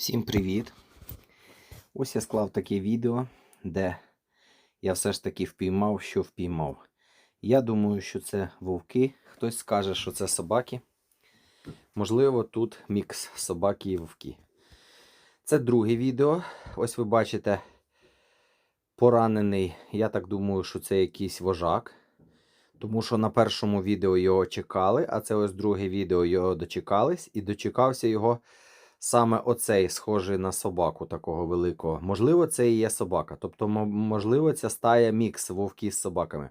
Всім привіт! Ось я склав таке відео, де я все ж таки впіймав, що впіймав. Я думаю, що це вовки. Хтось скаже, що це собаки. Можливо, тут мікс собаки і вовки. Це друге відео. Ось ви бачите поранений. Я так думаю, що це якийсь вожак. Тому що на першому відео його чекали, а це ось друге відео його дочекались, і дочекався його саме оцей схожий на собаку такого великого. Можливо, це і є собака. Тобто, можливо, ця стая мікс вовки з собаками.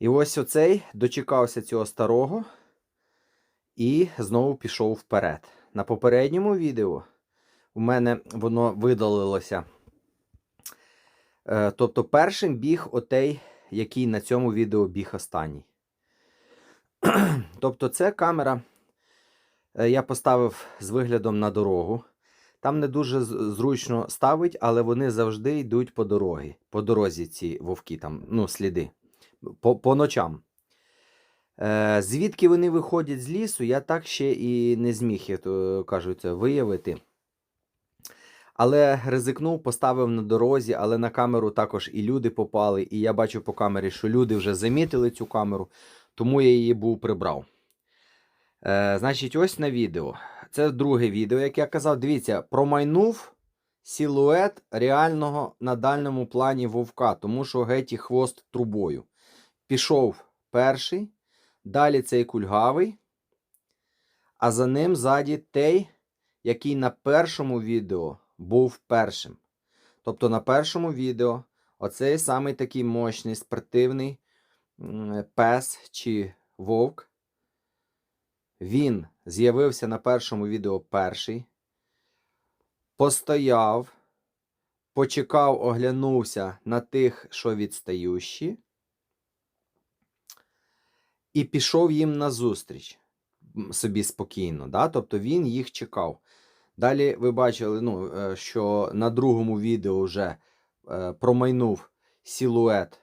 І ось оцей дочекався цього старого і знову пішов вперед. На попередньому відео у мене воно видалилося. Е, Тобто, першим біг отей, який на цьому відео біг останній. Тобто, це камера я поставив з виглядом на дорогу. Там не дуже зручно ставить, але вони завжди йдуть по дорогі. По дорозі ці вовки, там, ну, сліди. По, по ночам. Е, звідки вони виходять з лісу, я так ще і не зміг, як кажуть, виявити. Але ризикнув, поставив на дорозі, але на камеру також і люди попали. І я бачу по камері, що люди вже замітили цю камеру, тому я її був прибрав. Е, значить, ось на відео. Це друге відео, як я казав. Дивіться, промайнув силует реального на дальньому плані вовка, тому що геть і хвост трубою. Пішов перший, далі цей кульгавий, а за ним ззаді той, який на першому відео був першим. Тобто на першому відео оцей самий такий мощний спортивний пес чи вовк. Він з'явився на першому відео перший, постояв, почекав, оглянувся на тих, що відстающі, і пішов їм назустріч собі спокійно. Да? Тобто він їх чекав. Далі ви бачили, ну, е, що на другому відео вже е, промайнув силует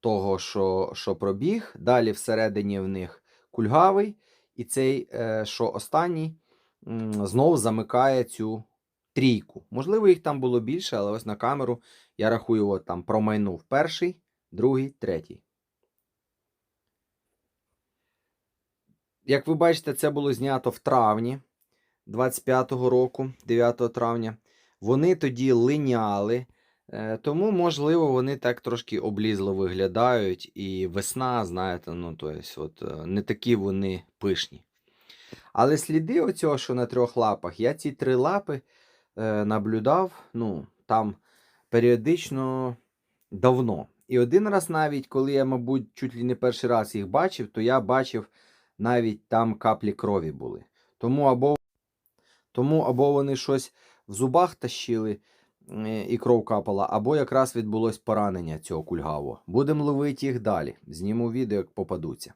того, що, що пробіг. Далі всередині в них кульгавий. І цей, е, що останній, знову замикає цю трійку. Можливо, їх там було більше, але ось на камеру я рахую, от там промайнув перший, другий, третій. Як ви бачите, це було знято в травні 25-го року, 9 травня. Вони тоді линяли, тому, можливо, вони так трошки облізло виглядають. І весна, знаєте, ну, то от, е, не такі вони пишні. Але сліди оцього, що на трьох лапах, я ці три лапи е, наблюдав, ну, там періодично давно. І один раз навіть, коли я, мабуть, чуть ли не перший раз їх бачив, то я бачив навіть там каплі крові були. Тому або, тому або вони щось в зубах тащили е, і кров капала, або якраз відбулось поранення цього кульгаво. Будемо ловити їх далі. Зніму відео, як попадуться.